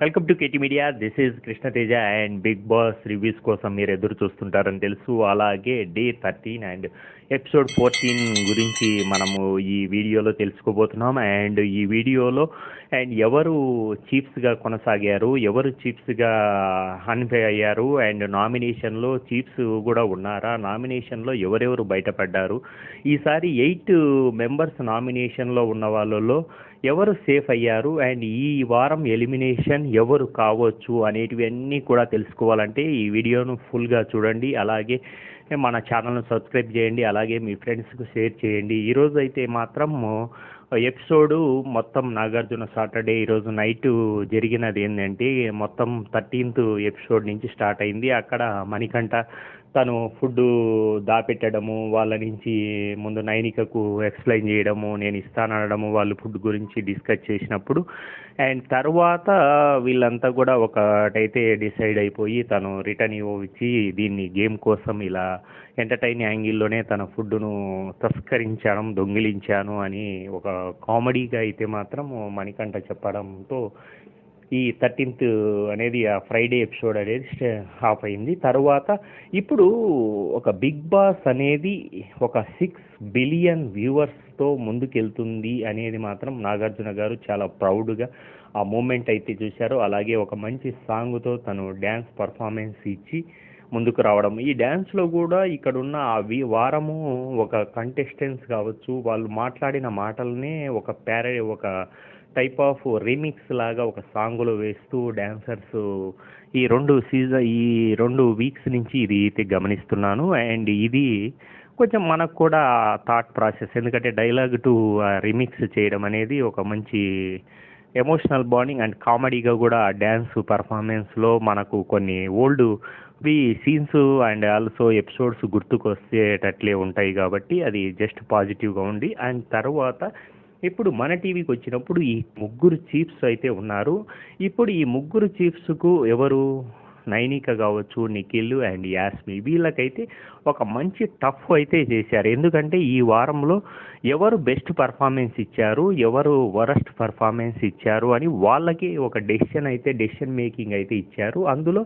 Welcome to KT media. This is Krishna Teja and Bigg Boss reviews కోసం మీరు ఎదురు చూస్తుంటారని తెలుసు. అలాగే day thirteen and episode fourteen గురించి మనము ఈ వీడియోలో తెలుసుకోబోతున్నాం. అండ్ ఈ వీడియోలో అండ్ ఎవరు చీఫ్స్గా కొనసాగారు ఎవరు చీఫ్స్గా హన్ఫై అయ్యారు అండ్ నామినేషన్లో చీఫ్స్ కూడా ఉన్నారా నామినేషన్లో ఎవరెవరు బయటపడ్డారు ఈసారి ఎయిట్ మెంబర్స్ నామినేషన్లో ఉన్న వాళ్ళలో ఎవరు సేఫ్ అయ్యారు? అండ్ ఈ వారం ఎలిమినేషన్ ఎవరు కావచ్చు? అనేటివన్నీ కూడా తెలుసుకోవాలంటే ఈ వీడియోను ఫుల్గా చూడండి. అలాగే మన ఛానల్ను సబ్స్క్రైబ్ చేయండి. అలాగే మీ ఫ్రెండ్స్కి షేర్ చేయండి. ఈరోజు అయితే మాత్రం ఎపిసోడు మొత్తం నాగార్జున సాటర్డే ఈరోజు నైట్ జరిగినది ఏంటంటే మొత్తం థర్టీన్త్ ఎపిసోడ్ నుంచి స్టార్ట్ అయింది. అక్కడ మణికంఠ తను ఫుడ్ దాపెట్టడము వాళ్ళ నుంచి ముందు నైనికకు ఎక్స్ప్లెయిన్ చేయడము నేను ఇస్తానడము వాళ్ళు ఫుడ్ గురించి డిస్కస్ చేసినప్పుడు. అండ్ తర్వాత వీళ్ళంతా కూడా ఒకటైతే డిసైడ్ అయిపోయి తను రిటర్న్ ఇచ్చి దీన్ని గేమ్ కోసం ఇలా ఎంటర్టైన్ యాంగిల్లోనే తన ఫుడ్ను తస్కరించాను దొంగిలించాను అని ఒక కామెడీగా అయితే మాత్రం మణికంఠ చెప్పడంతో ఈ థర్టీన్త్ అనేది ఆ ఫ్రైడే ఎపిసోడ్ అనేది ఆఫ్ అయింది. తర్వాత ఇప్పుడు ఒక బిగ్ బాస్ అనేది ఒక సిక్స్ బిలియన్ వ్యూవర్స్తో ముందుకెళ్తుంది అనేది మాత్రం నాగార్జున గారు చాలా ప్రౌడ్గా ఆ మూమెంట్ అయితే చూశారు. అలాగే ఒక మంచి సాంగ్తో తను డ్యాన్స్ పర్ఫార్మెన్స్ ఇచ్చి ముందుకు రావడం. ఈ డ్యాన్స్లో కూడా ఇక్కడ ఉన్న వి వారము ఒక కంటెస్టెంట్స్ కావచ్చు వాళ్ళు మాట్లాడిన మాటలనే ఒక ప్యార ఒక టైప్ ఆఫ్ రీమిక్స్ లాగా ఒక సాంగ్లో వేస్తూ డ్యాన్సర్స్ ఈ రెండు సీజన్ ఈ రెండు వీక్స్ నుంచి ఇది అయితే గమనిస్తున్నాను. అండ్ ఇది కొంచెం మనకు కూడా థాట్ ప్రాసెస్ ఎందుకంటే డైలాగ్ టు రిమిక్స్ చేయడం అనేది ఒక మంచి ఎమోషనల్ బాండింగ్ అండ్ కామెడీగా కూడా డ్యాన్స్ పర్ఫార్మెన్స్లో మనకు కొన్ని old V scenes and also episodes గుర్తుకొచ్చేటట్లే ఉంటాయి కాబట్టి అది జస్ట్ పాజిటివ్గా ఉంది. అండ్ తర్వాత ఇప్పుడు మన టీవీకి వచ్చినప్పుడు ఈ ముగ్గురు చీఫ్స్ అయితే ఉన్నారు. ఇప్పుడు ఈ ముగ్గురు చీఫ్స్కు ఎవరు? నైనిక కావచ్చు నిఖిల్ అండ్ యాస్మి వీళ్ళకైతే ఒక మంచి టఫ్ అయితే చేశారు. ఎందుకంటే ఈ వారంలో ఎవరు బెస్ట్ పర్ఫార్మెన్స్ ఇచ్చారు ఎవరు వరస్ట్ పర్ఫార్మెన్స్ ఇచ్చారు అని వాళ్ళకి ఒక డెసిషన్ అయితే డెసిషన్ మేకింగ్ అయితే ఇచ్చారు. అందులో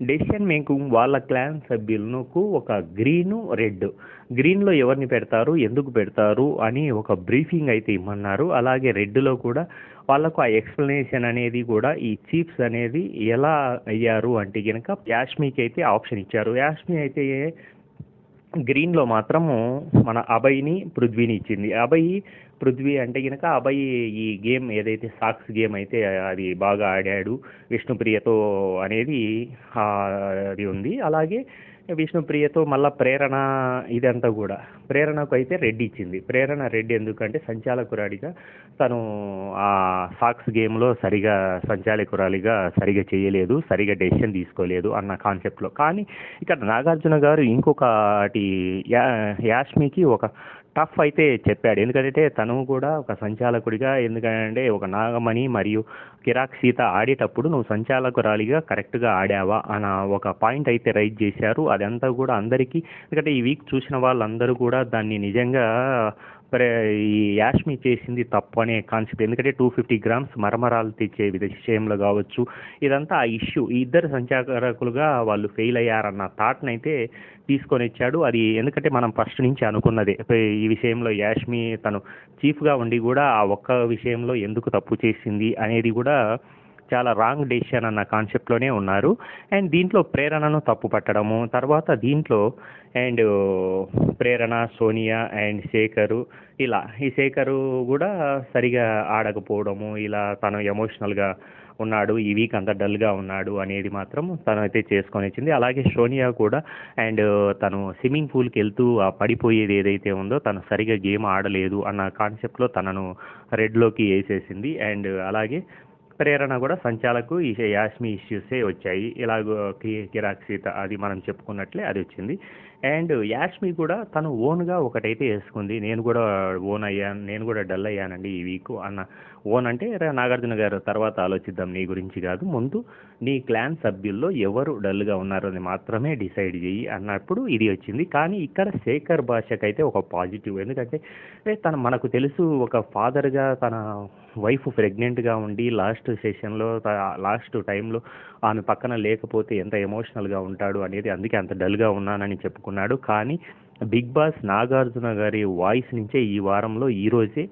డెసిషన్ మేకింగ్ వాళ్ళ క్లాన్ సభ్యులకు ఒక గ్రీను రెడ్ గ్రీన్లో ఎవరిని పెడతారు ఎందుకు పెడతారు అని ఒక బ్రీఫింగ్ అయితే ఇమ్మన్నారు. అలాగే రెడ్లో కూడా వాళ్ళకు ఆ ఎక్స్ప్లెనేషన్ అనేది కూడా ఈ చీఫ్స్ అనేది ఎలా అయ్యారు అంటే కనుక యాష్మికి అయితే ఆప్షన్ ఇచ్చారు. యాష్మి అయితే గ్రీన్లో మాత్రము మన అభయ్ని పృథ్వీని ఇచ్చింది. అభయ్ పృథ్వీ అంటే కనుక అభయ్ ఈ గేమ్ ఏదైతే సాక్స్ గేమ్ అయితే అది బాగా ఆడాడు విష్ణుప్రియతో అనేది అది ఉంది. అలాగే విష్ణుప్రియతో మళ్ళా ప్రేరణ ఇదంతా కూడా. ప్రేరణకు అయితే రెడ్డి ఇచ్చింది. ప్రేరణ రెడ్డి ఎందుకంటే సంచాలకురాడిగా తను ఆ సాక్స్ గేమ్లో సరిగా సంచాలకురాలిగా సరిగా చేయలేదు సరిగా డెసిషన్ తీసుకోలేదు అన్న కాన్సెప్ట్లో. కానీ ఇక్కడ నాగార్జున గారు ఇంకొకటి యా యాష్మికి ఒక టఫ్ అయితే చెప్పాడు. ఎందుకంటే తను కూడా ఒక సంచాలకుడిగా ఎందుకంటే ఒక నాగమణి మరియు కిరాక్ సీత ఆడేటప్పుడు నువ్వు సంచాలకురాలిగా కరెక్ట్గా ఆడావా అన్న ఒక పాయింట్ అయితే రైజ్ చేశారు. అదంతా కూడా అందరికీ ఎందుకంటే ఈ వీక్ చూసిన వాళ్ళందరూ కూడా దాన్ని నిజంగా ఈ యాష్మి చేసింది తప్పు అనే కాన్సెప్ట్ ఎందుకంటే టూ ఫిఫ్టీ గ్రామ్స్ మరమరాలు తెచ్చే విషయంలో కావచ్చు. ఇదంతా ఆ ఇష్యూ ఈ ఇద్దరు సంచారకులుగా వాళ్ళు ఫెయిల్ అయ్యారన్న థాట్ని అయితే తీసుకొని వచ్చాడు. అది ఎందుకంటే మనం ఫస్ట్ నుంచి అనుకున్నదే. ఈ విషయంలో యాష్మి తను చీఫ్గా ఉండి కూడా ఆ ఒక్క విషయంలో ఎందుకు తప్పు చేసింది అనేది కూడా చాలా రాంగ్ డెసిషన్ అన్న కాన్సెప్ట్లోనే ఉన్నారు. అండ్ దీంట్లో ప్రేరణను తప్పు పట్టడము తర్వాత దీంట్లో and uh, Prerana Sonia and Shekhar ఇలా ఈ శేఖరు కూడా సరిగా ఆడకపోవడము ఇలా తను ఎమోషనల్గా ఉన్నాడు ఈ వీక్ అంత డల్గా ఉన్నాడు అనేది మాత్రం తను అయితే చేసుకొని వచ్చింది. అలాగే సోనియా కూడా అండ్ uh, తను స్విమ్మింగ్ పూల్కి వెళ్తూ ఆ పడిపోయేది ఏదైతే ఉందో తను సరిగా గేమ్ ఆడలేదు అన్న కాన్సెప్ట్లో తనను రెడ్లోకి వేసేసింది. అండ్ uh, అలాగే ప్రేరణ కూడా సంచాలకు ఈ యాష్మి ఇష్యూసే వచ్చాయి. ఇలాగ కిరాక్ సీత అది మనం చెప్పుకున్నట్లే అది వచ్చింది. అండ్ యాష్మి కూడా తను ఓన్గా ఒకటైతే వేసుకుంది. నేను కూడా ఓన్ అయ్యాను నేను కూడా డల్ అయ్యానండి ఈ వీక్ అన్న ఓన్ అంటే నాగార్జున గారు తర్వాత ఆలోచిద్దాం నీ గురించి కాదు. ముందు నీ క్లాన్ సభ్యుల్లో ఎవరు డల్గా ఉన్నారని మాత్రమే డిసైడ్ చెయ్యి అన్నప్పుడు ఇది వచ్చింది. కానీ ఇక్కడ శేఖర్ భాషకైతే ఒక పాజిటివ్. ఎందుకంటే తన మనకు తెలుసు ఒక ఫాదర్గా తన వైఫ్ ప్రెగ్నెంట్గా ఉండి లాస్ట్ సెషన్లో లాస్ట్ టైంలో ఆమె పక్కన లేకపోతే ఎంత ఎమోషనల్గా ఉంటాడు అనేది అందుకే అంత డల్గా ఉన్నానని చెప్పుకున్నాడు. కానీ బిగ్ బాస్ నాగార్జున గారి వాయిస్ నుంచే ఈ వారంలో ఈరోజే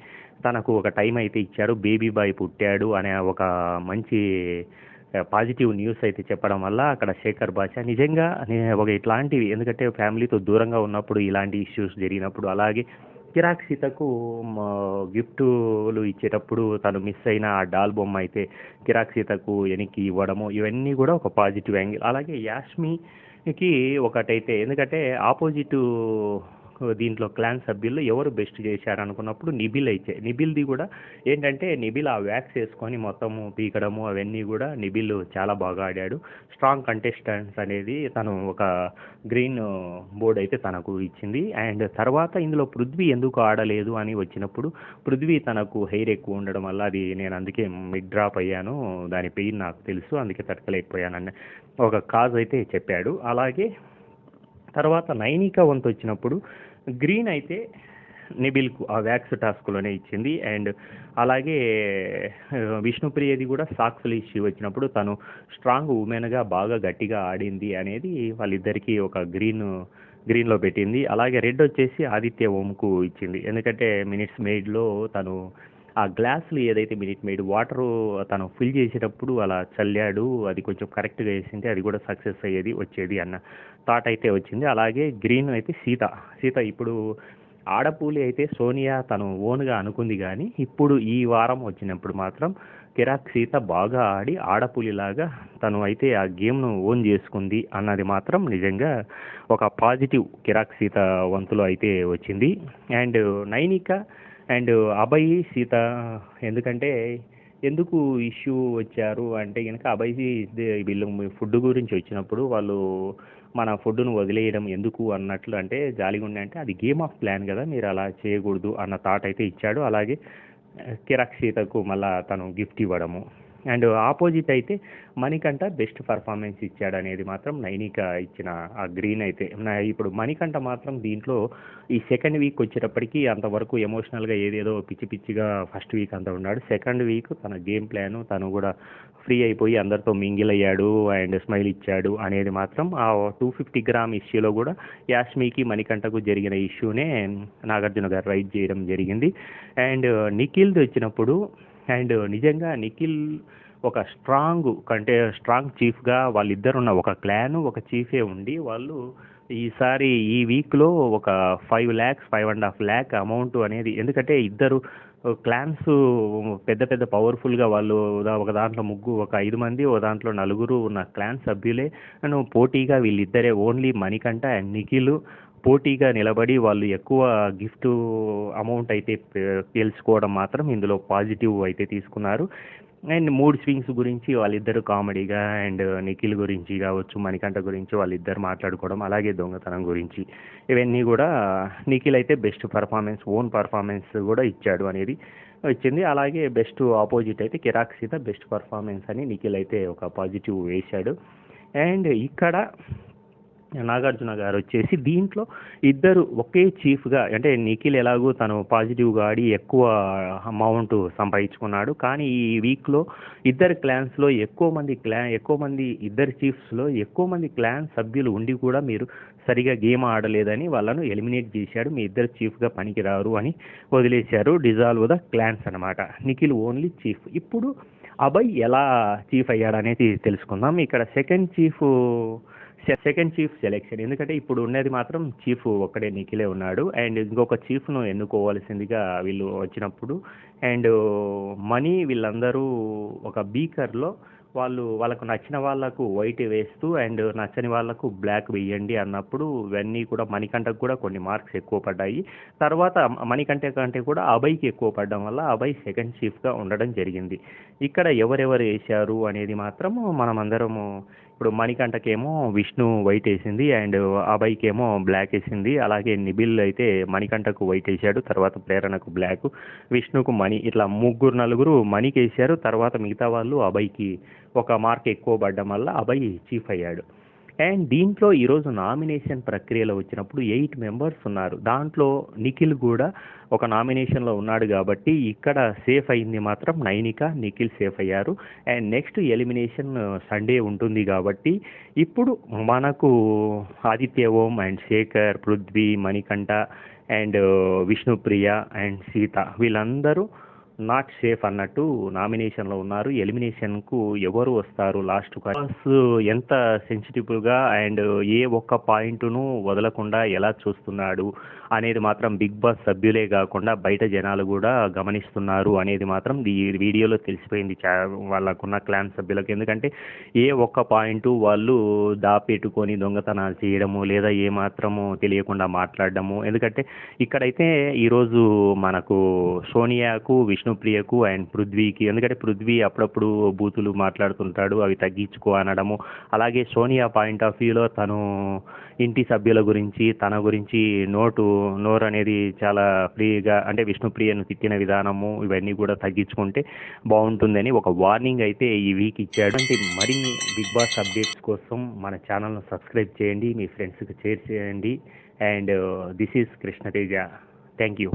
తనకు ఒక టైం అయితే ఇచ్చారు. బేబీ బాయ్ పుట్టాడు అనే ఒక మంచి పాజిటివ్ న్యూస్ అయితే చెప్పడం వల్ల అక్కడ శేఖర్ భాష నిజంగా ఒక ఇట్లాంటివి ఎందుకంటే ఫ్యామిలీతో దూరంగా ఉన్నప్పుడు ఇలాంటి ఇష్యూస్ జరిగినప్పుడు అలాగే చిరాక్ సీతకు గిఫ్టులు ఇచ్చేటప్పుడు తను మిస్ అయిన ఆ డాల్ బొమ్మ అయితే చిరాక్ సీతకు వెనక్కి ఇవ్వడము ఇవన్నీ కూడా ఒక పాజిటివ్ యాంగిల్. అలాగే యాష్మికి ఒకటైతే ఎందుకంటే ఆపోజిట్ దీంట్లో క్లాన్ సభ్యుల్లో ఎవరు బెస్ట్ చేశారు అనుకున్నప్పుడు నిబిల్ అయితే. నిబిల్ది కూడా ఏంటంటే నిబిల్ ఆ వ్యాక్స్ వేసుకొని మొత్తము పీకడము అవన్నీ కూడా నిబిల్ చాలా బాగా ఆడాడు. స్ట్రాంగ్ కంటెస్టెంట్స్ అనేది తను ఒక గ్రీన్ బోర్డ్ అయితే తనకు ఇచ్చింది. అండ్ తర్వాత ఇందులో పృథ్వీ ఎందుకు ఆడలేదు అని వచ్చినప్పుడు పృథ్వీ తనకు హెయిర్ ఎక్కువ ఉండడం వల్ల అది నేను అందుకే మిడ్ డ్రాప్ అయ్యాను. దాని పెయిన్ నాకు తెలుసు అందుకే తట్టుకోలేకపోయానని ఒక కాజ్ అయితే చెప్పాడు. అలాగే తర్వాత నైనికా వంతు వచ్చినప్పుడు గ్రీన్ అయితే నిబిల్కు ఆ వ్యాక్స్ టాస్క్లోనే ఇచ్చింది. అండ్ అలాగే విష్ణుప్రియది కూడా సాక్స్లు ఇష్యూ వచ్చినప్పుడు తను స్ట్రాంగ్ ఉమెన్గా బాగా గట్టిగా ఆడింది అనేది వాళ్ళిద్దరికీ ఒక గ్రీన్ గ్రీన్లో పెట్టింది. అలాగే రెడ్ వచ్చేసి ఆదిత్య ఓంకు ఇచ్చింది. ఎందుకంటే మినిట్స్ మేడ్లో తను ఆ గ్లాసులు ఏదైతే మినిట్ మేడ్ వాటర్ తను ఫిల్ చేసేటప్పుడు అలా చల్లాడు అది కొంచెం కరెక్ట్గా వేసింటే అది కూడా సక్సెస్ అయ్యేది వచ్చేది అన్న థాట్ అయితే వచ్చింది. అలాగే గ్రీన్ అయితే సీత సీత ఇప్పుడు ఆడపూలి అయితే సోనియా తను ఓన్గా అనుకుంది కానీ ఇప్పుడు ఈ వారం వచ్చినప్పుడు మాత్రం కిరాక్ సీత బాగా ఆడి ఆడపులిలాగా తను అయితే ఆ గేమ్ను ఓన్ చేసుకుంది అన్నది మాత్రం నిజంగా ఒక పాజిటివ్ కిరాక్ సీత వంతులో అయితే వచ్చింది. అండ్ నైనిక అండ్ అభయ్ సీత ఎందుకంటే ఎందుకు ఇష్యూ వచ్చారు అంటే కనుక అభయ్ వీళ్ళు ఫుడ్ గురించి వచ్చినప్పుడు వాళ్ళు మన ఫుడ్ను వదిలేయడం ఎందుకు అన్నట్లు అంటే జాలిగుండే అంటే అది గేమ్ ఆఫ్ ప్లాన్ కదా మీరు అలా చేయకూడదు అన్న థాట్ అయితే ఇచ్చాడు. అలాగే కిరాక్ సీతకు మళ్ళీ తను గిఫ్ట్ ఇవ్వడము. అండ్ ఆపోజిట్ అయితే మణికంఠ బెస్ట్ పర్ఫార్మెన్స్ ఇచ్చాడు అనేది మాత్రం నైనిక ఇచ్చిన ఆ గ్రీన్ అయితే. నా ఇప్పుడు మణికంఠ మాత్రం దీంట్లో ఈ సెకండ్ వీక్ వచ్చేటప్పటికి అంతవరకు ఎమోషనల్గా ఏదేదో పిచ్చి పిచ్చిగా ఫస్ట్ వీక్ అంతా ఉన్నాడు. సెకండ్ వీక్ తన గేమ్ ప్లాన్ తను కూడా ఫ్రీ అయిపోయి అందరితో మింగిల్ అయ్యాడు అండ్ స్మైల్ ఇచ్చాడు అనేది మాత్రం ఆ టూ ఫిఫ్టీ గ్రామ్ ఇష్యూలో కూడా యాష్మికి మణికంఠకు జరిగిన ఇష్యూనే నాగార్జున గారు రైట్ చేయడం జరిగింది. అండ్ నిఖిల్ది వచ్చినప్పుడు అండ్ నిజంగా నిఖిల్ ఒక స్ట్రాంగ్ కంటే స్ట్రాంగ్ చీఫ్గా వాళ్ళిద్దరు ఉన్న ఒక క్లాన్ ఒక చీఫే ఉండి వాళ్ళు ఈసారి ఈ వీక్లో ఒక five lakhs five and half lakh amount అనేది ఎందుకంటే ఇద్దరు క్లాన్స్ పెద్ద పెద్ద పవర్ఫుల్గా వాళ్ళు ఒక దాంట్లో ముగ్గు ఒక ఐదు మంది ఒక దాంట్లో నలుగురు ఉన్న క్లాన్ సభ్యులే. అను పోటీగా వీళ్ళిద్దరే ఓన్లీ మణికంఠ అండ్ నిఖిల్. పోటీగా నిలబడి వాళ్ళు ఎక్కువ గిఫ్ట్ అమౌంట్ అయితే తెలుసుకోవడం మాత్రం ఇందులో పాజిటివ్ అయితే తీసుకున్నారు. అండ్ మూడ్ స్వింగ్స్ గురించి వాళ్ళిద్దరు కామెడీగా అండ్ నిఖిల్ గురించి కావచ్చు మణికంఠ గురించి వాళ్ళిద్దరు మాట్లాడుకోవడం అలాగే దొంగతనం గురించి ఇవన్నీ కూడా నిఖిల్ అయితే బెస్ట్ పర్ఫార్మెన్స్ ఓన్ పర్ఫార్మెన్స్ కూడా ఇచ్చాడు అనేది వచ్చింది అలాగే బెస్ట్ ఆపోజిట్ అయితే కిరాక్ సీత బెస్ట్ పర్ఫార్మెన్స్ అని నిఖిల్ అయితే ఒక పాజిటివ్ వేశాడు. అండ్ ఇక్కడ నాగార్జున గారు వచ్చేసి దీంట్లో ఇద్దరు ఒకే చీఫ్గా అంటే నిఖిల్ ఎలాగో తను పాజిటివ్గా ఆడి ఎక్కువ అమౌంట్ సంపాదించుకున్నాడు. కానీ ఈ వీక్లో ఇద్దరు క్లాన్స్లో ఎక్కువ మంది క్లా ఎక్కువ మంది ఇద్దరు చీఫ్స్లో ఎక్కువ మంది క్లాన్ సభ్యులు ఉండి కూడా మీరు సరిగా గేమ్ ఆడలేదని వాళ్ళను ఎలిమినేట్ చేశాడు. మీ ఇద్దరు చీఫ్గా పనికిరారు అని వదిలేశారు. డిజాల్వ్ ద క్లాన్స్ అనమాట నిఖిల్ ఓన్లీ చీఫ్ ఇప్పుడు అభయ్ ఎలా చీఫ్ అయ్యాడనేది తెలుసుకుందాం. ఇక్కడ second chief second chief selection ఎందుకంటే ఇప్పుడు ఉన్నది మాత్రం చీఫ్ ఒక్కడే నిఖిలే ఉన్నాడు. అండ్ ఇంకొక చీఫ్ను ఎన్నుకోవాల్సిందిగా వీళ్ళు వచ్చినప్పుడు. అండ్ మనీ వీళ్ళందరూ ఒక బీకర్లో వాళ్ళు వాళ్ళకు నచ్చిన వాళ్ళకు వైట్ వేస్తూ అండ్ నచ్చని వాళ్ళకు బ్లాక్ వేయండి అన్నప్పుడు ఇవన్నీ కూడా మణికంఠకు కూడా కొన్ని మార్క్స్ ఎక్కువ పడ్డాయి. తర్వాత మణికంఠ కంటే కూడా అభయ్కి ఎక్కువ పడడం వల్ల అభయ్ సెకండ్ చీఫ్గా ఉండడం జరిగింది. ఇక్కడ ఎవరెవరు వేశారు అనేది మాత్రం మనమందరము ఇప్పుడు మణికంఠకేమో విష్ణు వైట్ వేసింది అండ్ అభయ్కేమో బ్లాక్ వేసింది. అలాగే నిబిల్ అయితే మణికంఠకు వైట్ వేసాడు తర్వాత ప్రేరణకు బ్లాక్ విష్ణుకు మణి ఇట్లా ముగ్గురు నలుగురు మణికి వేసారు తర్వాత మిగతా వాళ్ళు అభయ్కి ఒక మార్క్ ఎక్కువ పడడం వల్ల అభయ్ చీఫ్ అయ్యాడు. అండ్ దీంట్లో ఈరోజు నామినేషన్ ప్రక్రియలో వచ్చినప్పుడు ఎయిట్ మెంబర్స్ ఉన్నారు. దాంట్లో నిఖిల్ కూడా ఒక నామినేషన్లో ఉన్నాడు కాబట్టి ఇక్కడ సేఫ్ అయింది మాత్రం నైనిక నిఖిల్ సేఫ్ అయ్యారు. అండ్ నెక్స్ట్ ఎలిమినేషన్ సండే ఉంటుంది కాబట్టి ఇప్పుడు మనకు Aditya Om and Shekar Prithvi Manikanta and Vishnupriya and Seetha వీళ్ళందరూ నాట్ సేఫ్ అన్నట్టు నామినేషన్లో ఉన్నారు. ఎలిమినేషన్కు ఎవరు వస్తారు? లాస్ట్ బాస్ ఎంత సెన్సిటివ్గా అండ్ ఏ ఒక్క పాయింట్ను వదలకుండా ఎలా చూస్తున్నాడు అనేది మాత్రం బిగ్ బాస్ సభ్యులే కాకుండా బయట జనాలు కూడా గమనిస్తున్నారు అనేది మాత్రం ఈ వీడియోలో తెలిసిపోయింది. వాళ్ళకున్న క్లాన్ సభ్యులకు. ఎందుకంటే ఏ ఒక్క పాయింట్ వాళ్ళు దాపెట్టుకొని దొంగతనాలు చేయడము లేదా ఏ మాత్రము తెలియకుండా మాట్లాడడము. ఎందుకంటే ఇక్కడైతే ఈరోజు మనకు సోనియాకు విష్ణుప్రియకు అండ్ పృథ్వీకి. ఎందుకంటే పృథ్వీ అప్పుడప్పుడు బూతులు మాట్లాడుతుంటాడు అవి తగ్గించుకో అనడము. అలాగే సోనియా పాయింట్ ఆఫ్ వ్యూలో తను ఇంటి సభ్యుల గురించి తన గురించి నోటు నోరు అనేది చాలా ఫ్రీగా అంటే విష్ణుప్రియను తిట్టిన విధానము ఇవన్నీ కూడా తగ్గించుకుంటే బాగుంటుందని ఒక వార్నింగ్ అయితే ఈ వీక్ ఇచ్చాడు. అంటే మరిన్ని బిగ్ బాస్ అప్డేట్స్ కోసం మన ఛానల్ను సబ్స్క్రైబ్ చేయండి మీ ఫ్రెండ్స్కి షేర్ చేయండి. And this is Krishna Teja thank you